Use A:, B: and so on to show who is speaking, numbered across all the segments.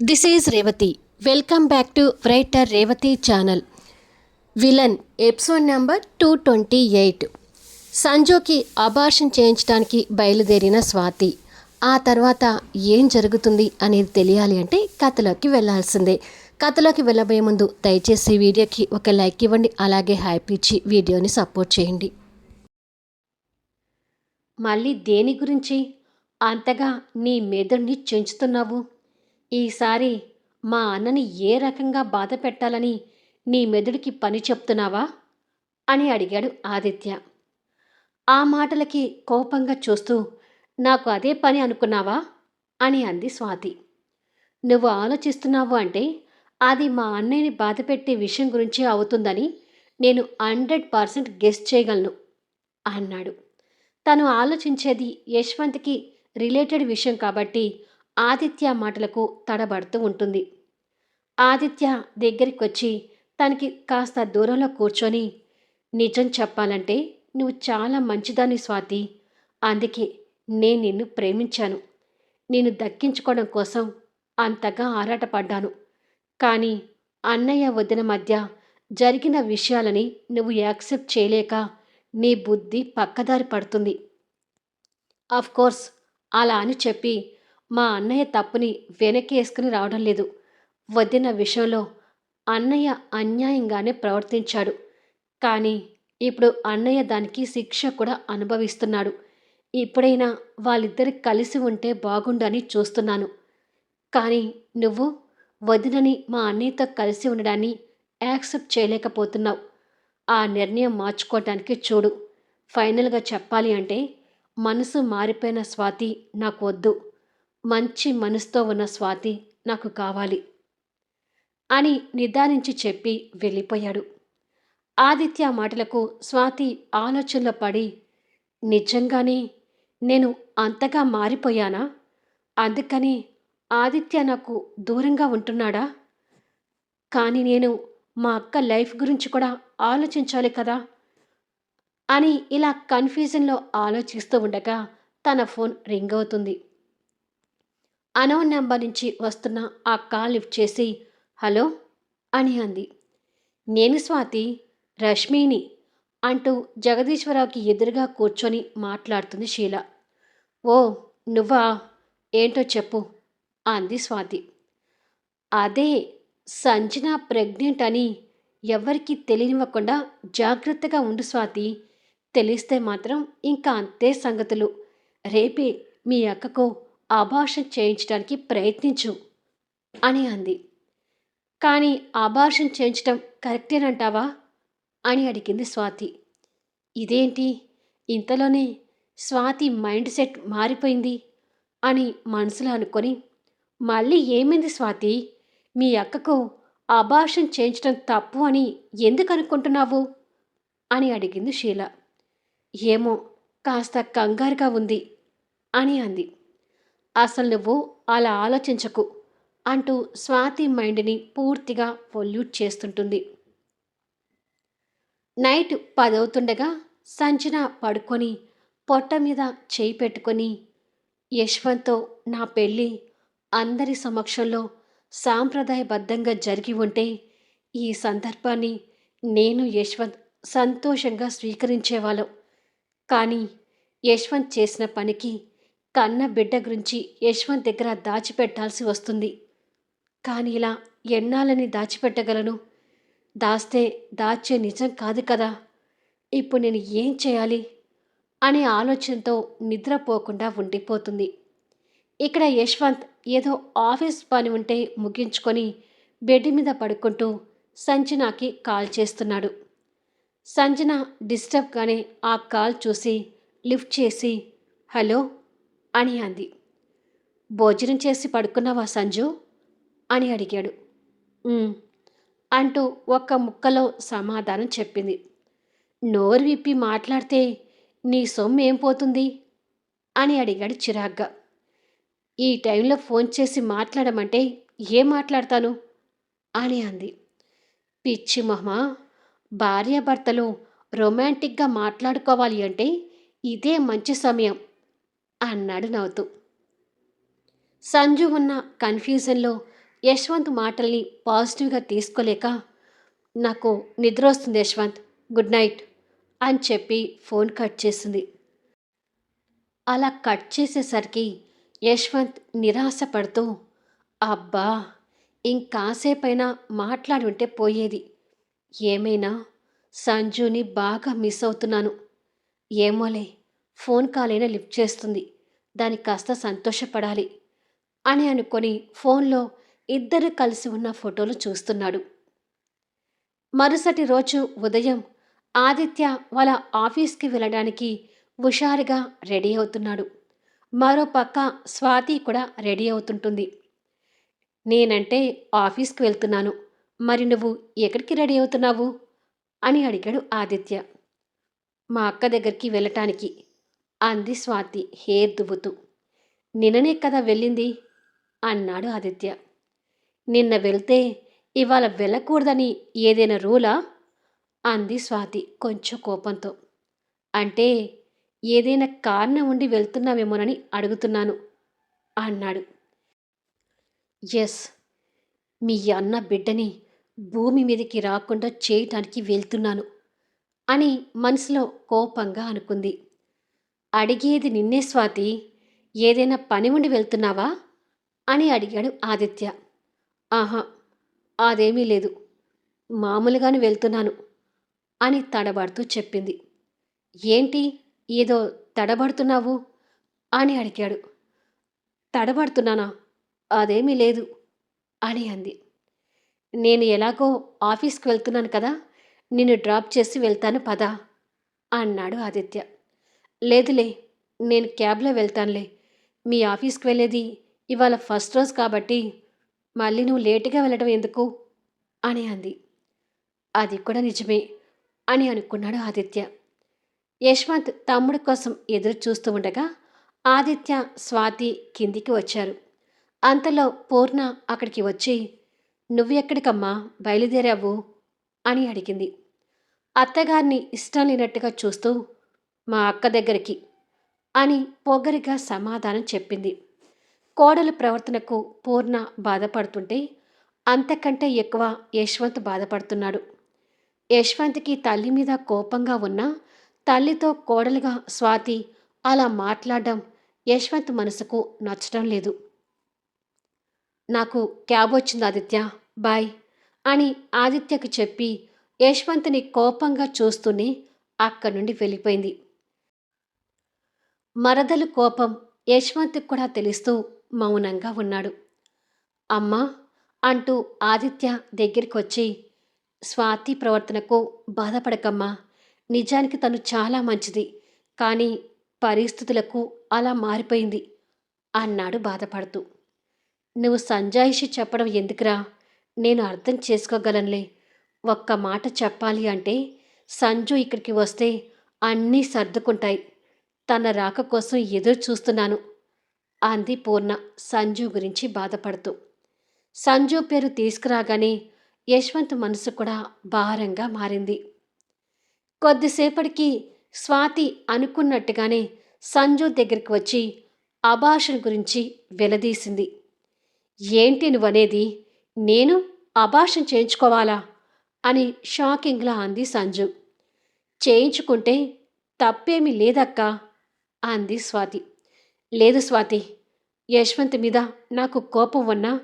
A: This is Revathi welcome back to writer Revathi channel villain episode number two twenty eight సంజోకి abortion చేయించడానికి బయలుదేరిన స్వాతి. ఆ తర్వాత ఏం జరుగుతుంది అనేది తెలియాలి అంటే కథలోకి వెళ్ళాల్సిందే కథలోకి వెళ్ళబోయే ముందు దయచేసి వీడియోకి ఒక లైక్ ఇవ్వండి అలాగే హ్యాపీ ఇచ్చి వీడియోని సపోర్ట్ చేయండి. మళ్ళీ దేని గురించి? అంతగా నీ మెదడుని చెంచుతున్నావు? ఈసారి మా అన్నని ఏ రకంగా బాధ పెట్టాలని నీ మెదుడికి పని చెప్తున్నావా? అని అడిగాడు ఆదిత్య. ఆ మాటలకి కోపంగా చూస్తూ నాకు అదే పని అనుకున్నావా? అని అంది స్వాతి. నువ్వు ఆలోచిస్తున్నావు అంటే అది మా అన్నయ్యని బాధపెట్టే విషయం గురించి అవుతుందని నేను హండ్రెడ్ పర్సెంట్ గెస్ట్ చేయగలను అన్నాడు. తను ఆలోచించేది యశ్వంత్కి రిలేటెడ్ విషయం కాబట్టి ఆదిత్య మాటలకు తడబడుతూ ఉంటుంది. ఆదిత్య దగ్గరికి వచ్చి తనకి కాస్త దూరంలో కూర్చొని నిజం చెప్పాలంటే నువ్వు చాలా మంచిదాని స్వాతి. అందుకే నేను నిన్ను ప్రేమించాను. నేను దక్కించుకోవడం కోసం అంతగా ఆరాటపడ్డాను. కానీ అన్నయ్య వదిన మధ్య జరిగిన విషయాలని నువ్వు యాక్సెప్ట్ చేయలేక నీ బుద్ధి పక్కదారి పడుతుంది. ఆఫ్ కోర్స్ అలా అని చెప్పి మా అన్నయ్య తప్పుని వెనక్కి వేసుకుని రావడం లేదు. వదిన విషయంలో అన్నయ్య అన్యాయంగానే ప్రవర్తించాడు. కానీ ఇప్పుడు అన్నయ్య దానికి శిక్ష కూడా అనుభవిస్తున్నాడు. ఇప్పుడైనా వాళ్ళిద్దరు కలిసి ఉంటే బాగుండని చూస్తున్నాను. కానీ నువ్వు వదినని మా అన్నయ్యతో కలిసి ఉండడాన్ని యాక్సెప్ట్ చేయలేకపోతున్నావు. ఆ నిర్ణయం మార్చుకోవటానికి చూడు. ఫైనల్గా చెప్పాలి అంటే మనసు మారిపోయిన స్వాతి నాకు వద్దు మంచి మనసుతో ఉన్న స్వాతి నాకు కావాలి అని నిదానించి చెప్పి వెళ్ళిపోయాడు. ఆదిత్య మాటలకు స్వాతి ఆలోచనలో పడి నిజంగానే నేను అంతగా మారిపోయానా? అందుకని ఆదిత్య నాకు దూరంగా ఉంటున్నాడా? కానీ నేను మా అక్క లైఫ్ గురించి కూడా ఆలోచించాలి కదా? అని ఇలా కన్ఫ్యూజన్లో ఆలోచిస్తూ ఉండగా తన ఫోన్ రింగ్ అవుతుంది. అనోన్ నెంబర్ నుంచి వస్తున్న ఆ కాల్ లిఫ్ట్ చేసి హలో అని అంది. నేను స్వాతి రష్మిని అంటూ జగదీశ్వరరావుకి ఎదురుగా కూర్చొని మాట్లాడుతుంది షీల. ఓ నువ్వా? ఏంటో చెప్పు అంది స్వాతి. అదే సంజన ప్రెగ్నెంట్ అని ఎవరికీ తెలియనివ్వకుండా జాగ్రత్తగా ఉండు స్వాతి. తెలిస్తే మాత్రం ఇంకా అంతే సంగతులు. రేపే మీ అక్కకు అభాషణ చేయించడానికి ప్రయత్నించు అని అంది. కానీ అభాషణ చేయించడం కరెక్టేనంటావా అని అడిగింది స్వాతి. ఇదేంటి? ఇంతలోనే స్వాతి మైండ్ సెట్ మారిపోయింది అని మనసులో అనుకొని మళ్ళీ ఏమైంది స్వాతి? మీ అక్కకు అబార్షన్ చేయించడం తప్పు అని ఎందుకు అనుకుంటున్నావు? అని అడిగింది షీల. ఏమో కాస్త కంగారుగా ఉంది అని అంది. అసలు నువ్వు అలా ఆలోచించకు అంటూ స్వాతి మైండ్ని పూర్తిగా పొల్యూట్ చేస్తుంటుంది. నైట్ పదవుతుండగా సంజన పడుకొని పొట్ట మీద చేయి పెట్టుకొని యశ్వంత్తో నా పెళ్ళి అందరి సమక్షంలో సాంప్రదాయబద్ధంగా జరిగి ఉంటే ఈ సందర్భాన్ని నేను యశ్వంత్ సంతోషంగా స్వీకరించేవాళ్ళం. కానీ యశ్వంత్ చేసిన పనికి కన్న బిడ్డ గురించి యశ్వంత్ దగ్గర దాచిపెట్టాల్సి వస్తుంది. కానీ ఇలా ఎన్నాలని దాచిపెట్టగలను? దాస్తే దాచే నిజం కాదు కదా. ఇప్పుడు నేను ఏం చేయాలి? అనే ఆలోచనతో నిద్రపోకుండా ఉండిపోతుంది. ఇక్కడ యశ్వంత్ ఏదో ఆఫీస్ పని ఉంటే ముగించుకొని బెడ్ మీద పడుకుంటూ సంజనాకి కాల్ చేస్తున్నాడు. సంజన డిస్టర్బ్గానే ఆ కాల్ చూసి లిఫ్ట్ చేసి హలో అని అంది. భోజనం చేసి పడుకున్నావా సంజు? అని అడిగాడు. అంటూ ఒక్క ముక్కలో సమాధానం చెప్పింది. నోరు విప్పి మాట్లాడితే నీ సొమ్ము ఏం పోతుంది? అని అడిగాడు చిరాగ్గా. ఈ టైంలో ఫోన్ చేసి మాట్లాడమంటే ఏం మాట్లాడతాను? అని అంది. పిచ్చి మహమా! భార్యాభర్తలు రొమాంటిక్గా మాట్లాడుకోవాలి అంటే ఇదే మంచి సమయం. అన్నాడు నవ్వుతూ. సంజు ఉన్న కన్ఫ్యూజన్లో యశ్వంత్ మాటల్ని పాజిటివ్గా తీసుకోలేక నాకు నిద్ర వస్తుంది యశ్వంత్ గుడ్ నైట్ అని చెప్పి ఫోన్ కట్ చేసింది. అలా కట్ చేసేసరికి యశ్వంత్ నిరాశపడుతూ అబ్బా ఇంకాసేపైనా మాట్లాడి ఉంటే పోయేది. ఏమైనా? సంజుని బాగా మిస్ అవుతున్నాను. ఏమోలే ఫోన్ కాల్ అయినా లిఫ్ట్ చేస్తుంది. దానికి కాస్త సంతోషపడాలి. అని అనుకొని ఫోన్లో ఇద్దరు కలిసి ఉన్న ఫోటోలు చూస్తున్నాడు. మరుసటి రోజు ఉదయం ఆదిత్య వాళ్ళ ఆఫీస్కి వెళ్ళడానికి హుషారుగా రెడీ అవుతున్నాడు. మరో పక్క స్వాతి కూడా రెడీ అవుతుంటుంది. నేనంటే ఆఫీస్కి వెళ్తున్నాను. మరి నువ్వు ఎక్కడికి రెడీ అవుతున్నావు? అని అడిగాడు ఆదిత్య. మా అక్క దగ్గరికి వెళ్ళటానికి. అంది స్వాతి హేర్ దువ్వుతూ నిన్ననే కదా వెళ్ళింది? అన్నాడు ఆదిత్య. నిన్న వెళ్తే ఇవాళ వెళ్ళకూడదని ఏదైనా రూలా? అంది స్వాతి కొంచెం కోపంతో. అంటే ఏదైనా కారణం ఉండి వెళ్తున్నామేమోనని అడుగుతున్నాను అన్నాడు. ఎస్ మీ అన్న బిడ్డని భూమి మీదకి రాకుండా చేయటానికి వెళ్తున్నాను అని మనసులో కోపంగా అనుకుంది. అడిగేది నిన్నే స్వాతి ఏదైనా పని ఉండి వెళ్తున్నావా? అని అడిగాడు ఆదిత్య. ఆహా అదేమీ లేదు. మామూలుగానే వెళ్తున్నాను అని తడబడుతూ చెప్పింది. ఏంటి ఏదో తడబడుతున్నావు? అని అడిగాడు. తడబడుతున్నానా? అదేమీ లేదు అని అంది. నేను ఎలాగో ఆఫీస్కి వెళ్తున్నాను కదా నిన్ను డ్రాప్ చేసి వెళ్తాను పదా అన్నాడు ఆదిత్య. లేదులే నేను క్యాబ్లో వెళ్తానులే. మీ ఆఫీస్కి వెళ్ళేది ఇవాళ ఫస్ట్ రోజు కాబట్టి మళ్ళీ నువ్వు లేటుగా వెళ్ళడం ఎందుకు? అని అంది. అది కూడా నిజమే అని అనుకున్నాడు ఆదిత్య. యశ్వంత్ తమ్ముడు కోసం ఎదురు చూస్తూ ఉండగా ఆదిత్య స్వాతి కిందికి వచ్చారు. అంతలో పూర్ణ అక్కడికి వచ్చి నువ్వు ఎక్కడికమ్మా బయలుదేరావు? అని అడిగింది. అత్తగారిని ఇష్టం లేనట్టుగా చూస్తూ మా అక్క దగ్గరికి అని పొగరిగా సమాధానం చెప్పింది. కోడలు ప్రవర్తనకు పూర్ణ బాధపడుతుంటే అంతకంటే ఎక్కువ యశ్వంత్ బాధపడుతున్నాడు. యశ్వంత్కి తల్లి మీద కోపంగా ఉన్న తల్లితో కోడలుగా స్వాతి అలా మాట్లాడడం యశ్వంత్ మనసుకు నచ్చడం లేదు. నాకు క్యాబ్ వచ్చింది ఆదిత్య బాయ్ అని ఆదిత్యకు చెప్పి యశ్వంత్ని కోపంగా చూస్తూనే అక్కడి నుండి వెళ్ళిపోయింది. మరదలు కోపం యశ్వంత్కి కూడా తెలుస్తూ మౌనంగా ఉన్నాడు. అమ్మా! అంటూ ఆదిత్య దగ్గరికి వచ్చి స్వాతి ప్రవర్తనకు బాధపడకమ్మా. నిజానికి తను చాలా మంచిది కానీ పరిస్థితులకు అలా మారిపోయింది అన్నాడు బాధపడుతూ. నువ్వు సంజాయిషి చెప్పడం ఎందుకురా? నేను అర్థం చేసుకోగలనులే. ఒక్క మాట చెప్పాలి అంటే సంజు ఇక్కడికి వస్తే అన్నీ సర్దుకుంటాయి. తన రాక కోసం ఎదురు చూస్తున్నాను అంది పూర్ణ సంజు గురించి బాధపడుతూ. సంజు పేరు తీసుకురాగానే యశ్వంత్ మనసు కూడా భారంగా మారింది. కొద్దిసేపటికి స్వాతి అనుకున్నట్టుగానే సంజు దగ్గరికి వచ్చి అభాషణ గురించి వెలదీసింది. ఏంటి నువ్వనేది? నేను అభాషణ చేయించుకోవాలా? అని షాకింగ్లా అంది సంజు. చేయించుకుంటే తప్పేమీ లేదక్కా. అంది స్వాతి. లేదు స్వాతి యశ్వంత్ మీద నాకు కోపం ఉన్నా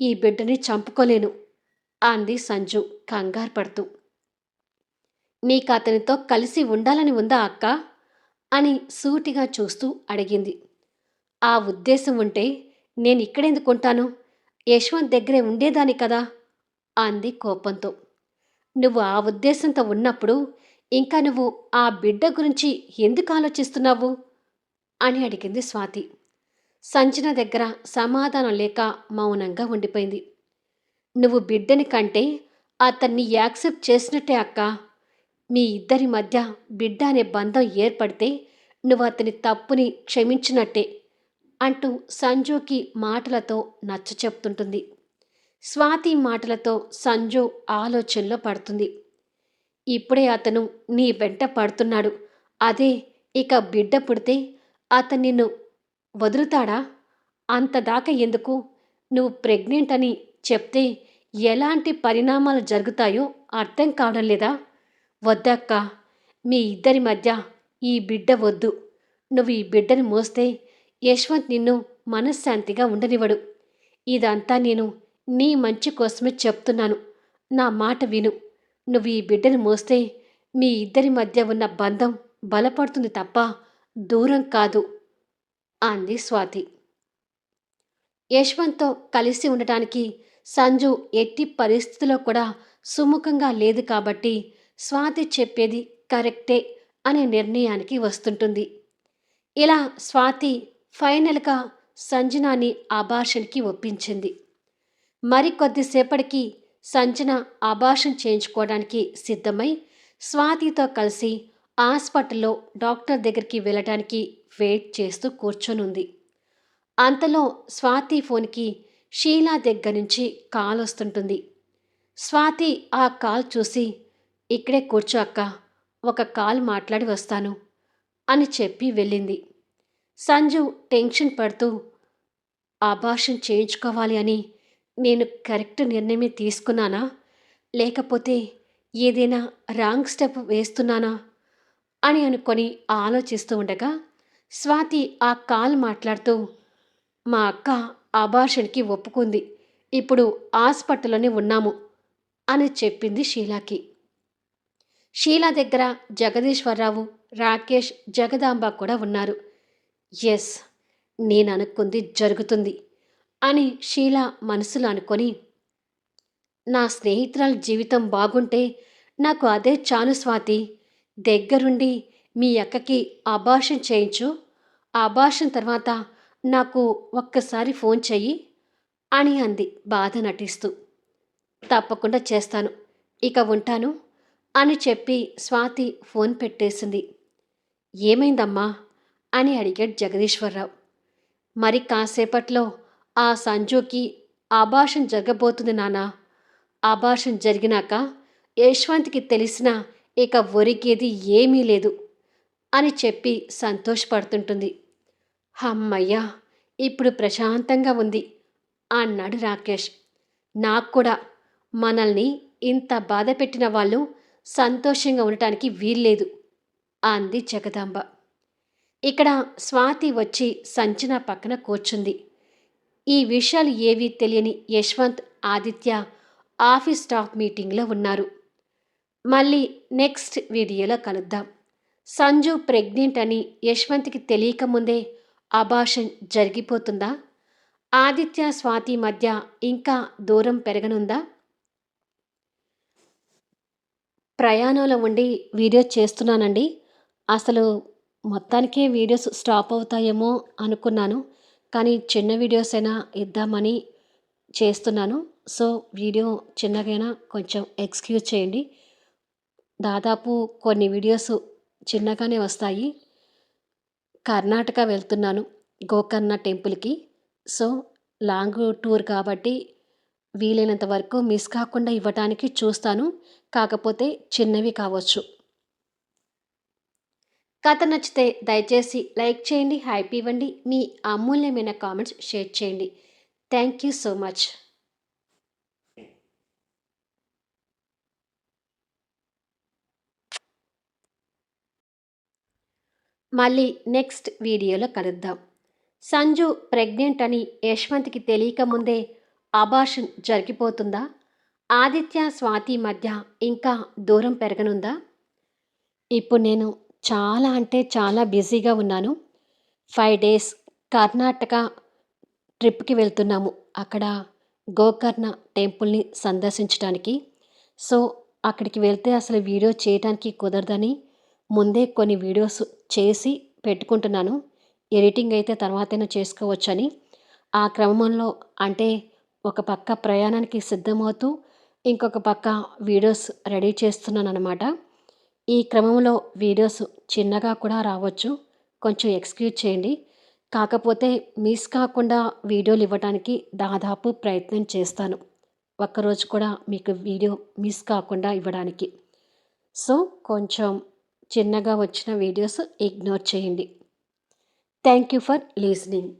A: ఈ బిడ్డని చంపుకోలేను అంది సంజు కంగారు పడుతూ. నీకు అతనితో కలిసి ఉండాలని ఉందా అక్క? అని సూటిగా చూస్తూ అడిగింది. ఆ ఉద్దేశం ఉంటే నేను ఇక్కడెందుకుంటాను యశ్వంత్ దగ్గరే ఉండేదాని కదా? అంది కోపంతో. నువ్వు ఆ ఉద్దేశంతో ఉన్నప్పుడు ఇంకా నువ్వు ఆ బిడ్డ గురించి ఎందుకు ఆలోచిస్తున్నావు? అని అడిగింది స్వాతి. సంచన దగ్గర సమాధానం లేక మౌనంగా ఉండిపోయింది. నువ్వు బిడ్డని కంటే అతన్ని యాక్సెప్ట్ చేసినట్టే అక్క. మీ ఇద్దరి మధ్య బిడ్డ అనే బంధం ఏర్పడితే నువ్వు అతని తప్పుని క్షమించినట్టే అంటూ సంజుకి మాటలతో నచ్చ చెప్తుంటుంది స్వాతి మాటలతో సంజు ఆలోచనలో పడుతుంది. ఇప్పుడే అతను నీ వెంట పడుతున్నాడు. అదే ఇక బిడ్డ పుడితే అతను నిన్ను వదులుతాడా? అంతదాకా ఎందుకు? నువ్వు ప్రెగ్నెంట్ అని చెప్తే ఎలాంటి పరిణామాలు జరుగుతాయో అర్థం కావడం లేదా? వద్దక్క మీ ఇద్దరి మధ్య ఈ బిడ్డ వద్దు. నువ్వు ఈ బిడ్డని మోస్తే యశ్వంత్ నిన్ను మనశ్శాంతిగా ఉండనివ్వడు. ఇదంతా నేను నీ మంచి కోసమే చెప్తున్నాను. నా మాట విను. నువ్వు ఈ బిడ్డను మోస్తే మీ ఇద్దరి మధ్య ఉన్న బంధం బలపడుతుంది తప్ప దూరం కాదు అంది స్వాతి. యశ్వంత్తో కలిసి ఉండటానికి సంజు ఎట్టి పరిస్థితిలో కూడా సుముఖంగా లేదు కాబట్టి స్వాతి చెప్పేది కరెక్టే అనే నిర్ణయానికి వస్తుంటుంది. ఇలా స్వాతి ఫైనల్గా సంజనాని ఆభాషణకి ఒప్పించింది. మరికొద్దిసేపటికి సంజన అభాషణ చేయించుకోవడానికి సిద్ధమై స్వాతితో కలిసి హాస్పిటల్లో డాక్టర్ దగ్గరికి వెళ్ళడానికి వెయిట్ చేస్తూ కూర్చొనుంది. అంతలో స్వాతి ఫోన్కి షీలా దగ్గర నుంచి కాల్ వస్తుంటుంది. స్వాతి ఆ కాల్ చూసి ఇక్కడే కూర్చో అక్క ఒక కాల్ మాట్లాడి వస్తాను అని చెప్పి వెళ్ళింది. సంజు టెన్షన్ పడుతూ ఆభాషణ చేయించుకోవాలి అని నేను కరెక్ట్ నిర్ణయమే తీసుకున్నానా? లేకపోతే ఏదైనా రాంగ్ స్టెప్ వేస్తున్నానా? అని అనుకొని ఆలోచిస్తూ ఉండగా స్వాతి ఆ కాల్ మాట్లాడుతూ మా అక్క అబార్షన్కి ఒప్పుకుంది. ఇప్పుడు హాస్పిటల్లోనే ఉన్నాము అని చెప్పింది షీలాకి. షీలా దగ్గర జగదీశ్వరరావు రాకేష్ జగదాంబ కూడా ఉన్నారు. ఎస్ నేను అనుకుంది జరుగుతుంది. అని షీలా మనసులో అనుకొని నా స్నేహితురాల జీవితం బాగుంటే నాకు అదే చాలు స్వాతి. దగ్గరుండి మీ అక్కకి అభాషణ చేయించు. అభాషణ తర్వాత నాకు ఒక్కసారి ఫోన్ చెయ్యి అని అంది బాధ నటిస్తూ. తప్పకుండా చేస్తాను. ఇక ఉంటాను అని చెప్పి స్వాతి ఫోన్ పెట్టేసింది. ఏమైందమ్మా అని అడిగాడు జగదీశ్వరరావు. మరి కాసేపట్లో ఆ సంజుకి ఆభాషం జరగబోతుంది నానా ఆభాషం జరిగినాక యశ్వంత్కి తెలిసిన ఇక ఒరిగేది ఏమీ లేదు అని చెప్పి సంతోషపడుతుంటుంది. అమ్మయ్యా ఇప్పుడు ప్రశాంతంగా ఉంది అన్నాడు రాకేష్. నాకు కూడా మనల్ని ఇంత బాధ పెట్టిన వాళ్ళు సంతోషంగా ఉండటానికి వీల్లేదు అంది జగదాంబ. ఇక్కడ స్వాతి వచ్చి సంచన పక్కన కూర్చుంది. ఈ విషయాలు ఏవీ తెలియని యశ్వంత్ ఆదిత్య ఆఫీస్ స్టాఫ్ మీటింగ్లో ఉన్నారు. మళ్ళీ నెక్స్ట్ వీడియోలో కలుద్దాం. సంజు ప్రెగ్నెంట్ అని యశ్వంత్కి తెలియకముందే అభాషన్ జరిగిపోతుందా? ఆదిత్య స్వాతి మధ్య ఇంకా దూరం పెరగనుందా? ప్రయాణంలో ఉండి వీడియో చేస్తున్నానండి. అసలు మొత్తానికే వీడియోస్ స్టాప్ అవుతాయేమో అనుకున్నాను. కానీ చిన్న వీడియోస్ అయినా ఇద్దామని చేస్తున్నాను. సో వీడియో చిన్నగైనా కొంచెం ఎక్స్క్యూజ్ చేయండి. దాదాపు కొన్ని వీడియోస్ చిన్నగానే వస్తాయి. కర్ణాటక వెళ్తున్నాను గోకర్ణ టెంపుల్కి సో లాంగ్ టూర్ కాబట్టి వీలైనంత వరకు మిస్ కాకుండా ఇవ్వటానికి చూస్తాను. కాకపోతే చిన్నవి కావచ్చు. కథ నచ్చితే దయచేసి లైక్ చేయండి హ్యాపీ ఇవ్వండి మీ అమూల్యమైన కామెంట్స్ షేర్ చేయండి. Thank you so much. మళ్ళీ నెక్స్ట్ వీడియోలో కలుద్దాం. సంజు ప్రెగ్నెంట్ అని యశ్వంత్కి తెలియక ముందే అబాషన్ జరిగిపోతుందా? ఆదిత్య స్వాతి మధ్య ఇంకా దూరం పెరగనుందా? ఇప్పుడు నేను చాలా అంటే చాలా బిజీగా ఉన్నాను. ఫైవ్ డేస్ కర్ణాటక ట్రిప్కి వెళ్తున్నాము. అక్కడ గోకర్ణ టెంపుల్ని సందర్శించడానికి సో అక్కడికి వెళ్తే అసలు వీడియో చేయడానికి కుదరదని ముందే కొన్ని వీడియోస్ చేసి పెట్టుకుంటున్నాను. ఎడిటింగ్ అయితే తర్వాతైనా చేసుకోవచ్చని. ఆ క్రమంలో అంటే ఒక పక్క ప్రయాణానికి సిద్ధమవుతూ ఇంకొక పక్క వీడియోస్ రెడీ చేస్తున్నాను అనమాట ఈ క్రమంలో వీడియోస్ చిన్నగా కూడా రావచ్చు. కొంచెం ఎక్స్క్యూజ్ చేయండి. కాకపోతే మిస్ కాకుండా వీడియోలు ఇవ్వడానికి దాదాపు ప్రయత్నం చేస్తాను. ఒక్కరోజు కూడా మీకు వీడియో మిస్ కాకుండా ఇవ్వడానికి. సో కొంచెం చిన్నగా వచ్చిన వీడియోస్ ఇగ్నోర్ చేయండి. Thank you for listening.